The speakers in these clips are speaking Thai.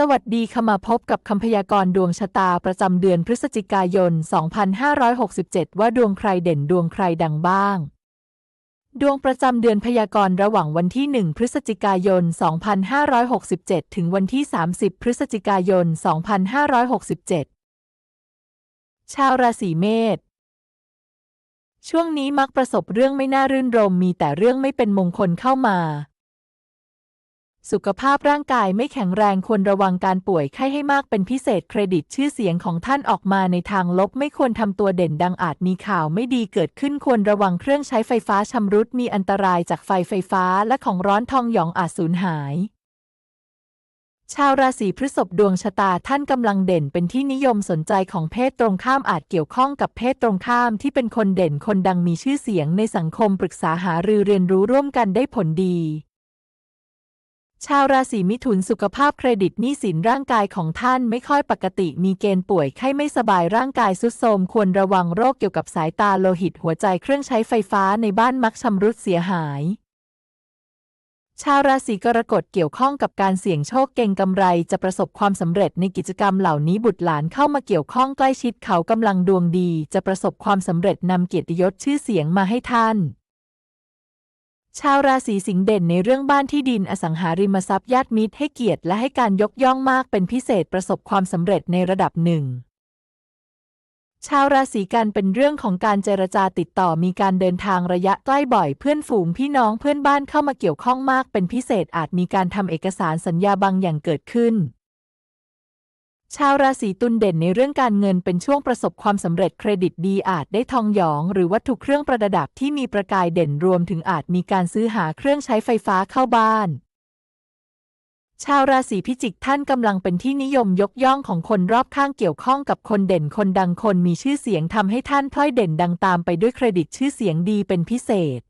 สวัสดีค่ะมาพบกับคำพยากรณ์ดวงชะตาประจำเดือนพฤศจิกายน 2567 ว่าดวงใครเด่นดวงใครดังบ้าง ดวงประจำเดือนพยากรณ์ระหว่างวันที่ 1 พฤศจิกายน 2567 ถึงวันที่ 30 พฤศจิกายน 2567 ชาวราศีเมษช่วงนี้มักประสบเรื่องไม่น่ารื่นรมมีแต่เรื่องไม่เป็นมงคลเข้ามา สุขภาพร่างกายไม่แข็งแรงควรระวังการป่วยไข้ให้มากเป็นพิเศษเครดิตชื่อเสียงของท่านออกมาในทางลบ ไม่ควรทำตัวเด่นดังอาจมีข่าวไม่ดีเกิดขึ้นควรระวังเครื่องใช้ไฟฟ้าชำรุดมีอันตรายจากไฟไฟฟ้าและของร้อนทองหยองอาจสูญหาย ชาวราศีพฤษภดวงชะตาท่านกำลังเด่นเป็นที่นิยมสนใจของเพศตรงข้ามอาจเกี่ยวข้องกับเพศตรงข้ามที่เป็นคนเด่นคนดังมีชื่อเสียงในสังคมปรึกษาหารือเรียนรู้ร่วมกันได้ผลดี ชาวราศีมิถุนสุขภาพเครดิตหนี้สินร่างกายของท่านไม่ค่อยปกติ มีเกณฑ์ป่วยไข้ไม่สบายร่างกายสุดโทรมควรระวังโรคเกี่ยวกับสายตาโลหิตหัวใจเครื่องใช้ไฟฟ้าในบ้านมักชำรุดเสียหาย ชาวราศีกรกฎเกี่ยวข้องกับการเสี่ยงโชคเก่งกำไร จะประสบความสำเร็จในกิจกรรมเหล่านี้บุตรหลานเข้ามาเกี่ยวข้องใกล้ชิดเขากำลังดวงดี จะประสบความสำเร็จนำเกียรติยศชื่อเสียงมาให้ท่าน ชาวราศีสิงห์เด่นในเรื่องบ้านที่ดินอสังหาริมทรัพย์ญาติมิตรให้เกียรติและให้การยกย่องมากเป็นพิเศษประสบความสำเร็จในระดับหนึ่ง ชาวราศีกันเป็นเรื่องของการเจรจาติดต่อมีการเดินทางระยะใกล้บ่อยเพื่อนฝูงพี่น้องเพื่อนบ้านเข้ามาเกี่ยวข้องมากเป็นพิเศษอาจมีการทำเอกสารสัญญาบางอย่างเกิดขึ้น ชาวราศีตุลเด่นในเรื่องการเงินเป็นช่วงประสบความสำเร็จเครดิตดีอาจได้ทองหยอง หรือวัตถุเครื่องประดับที่มีประกายเด่นรวมถึงอาจมีการซื้อหาเครื่องใช้ไฟฟ้าเข้าบ้าน ชาวราศีพิจิกท่านกำลังเป็นที่นิยมยกย่องของคนรอบข้างเกี่ยวข้องกับคนเด่นคนดังคนมีชื่อเสียงทำให้ท่านพลอยเด่นดังตามไปด้วยเครดิตชื่อเสียงดีเป็นพิเศษ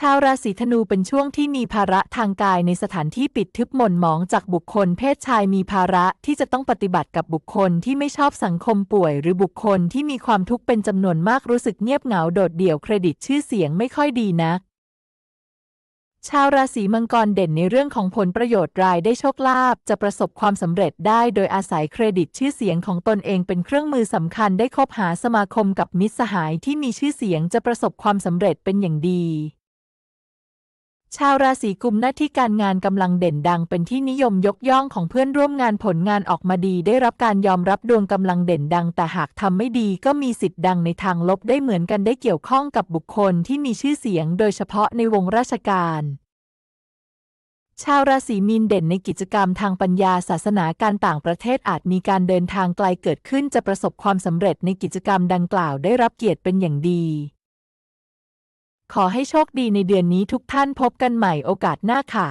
ชาวราศีธนูเป็นช่วงที่มีภาระทางกายในสถานที่ปิดทึบหม่นหมองจากบุคคลเพศชายมีภาระที่จะต้องปฏิบัติกับบุคคลที่ไม่ชอบสังคมป่วย หรือบุคคลที่มีความทุกข์เป็นจำนวนมากรู้สึกเงียบเหงาโดดเดี่ยวเครดิตชื่อเสียงไม่ค่อยดีนักชาวราศีมังกรเด่นในเรื่องของผลประโยชน์รายได้โชคลาภจะประสบความสำเร็จได้โดยอาศัยเครดิตชื่อเสียงของตนเองเป็นเครื่องมือสำคัญได้คบหาสมาคมกับมิตรสหายที่มีชื่อเสียงจะประสบความสำเร็จเป็นอย่างดี ชาวราศีกุมหน้าที่การงานกำลังเด่นดังเป็นที่นิยมยกย่องของเพื่อนร่วมงานผลงานออกมาดี ได้รับการยอมรับดวงกำลังเด่นดัง แต่หากทำไม่ดีก็มีสิทธิ์ดังในทางลบได้เหมือนกันได้เกี่ยวข้องกับบุคคลที่มีชื่อเสียง โดยเฉพาะในวงราชการ ชาวราศีมีนเด่นในกิจกรรมทางปัญญาศาสนาการต่างประเทศอาจมีการเดินทางไกลเกิดขึ้นจะประสบความสำเร็จในกิจกรรมดังกล่าวได้รับเกียรติเป็นอย่างดี ขอให้โชคดีในเดือนนี้ทุกท่านพบกันใหม่โอกาสหน้าค่ะ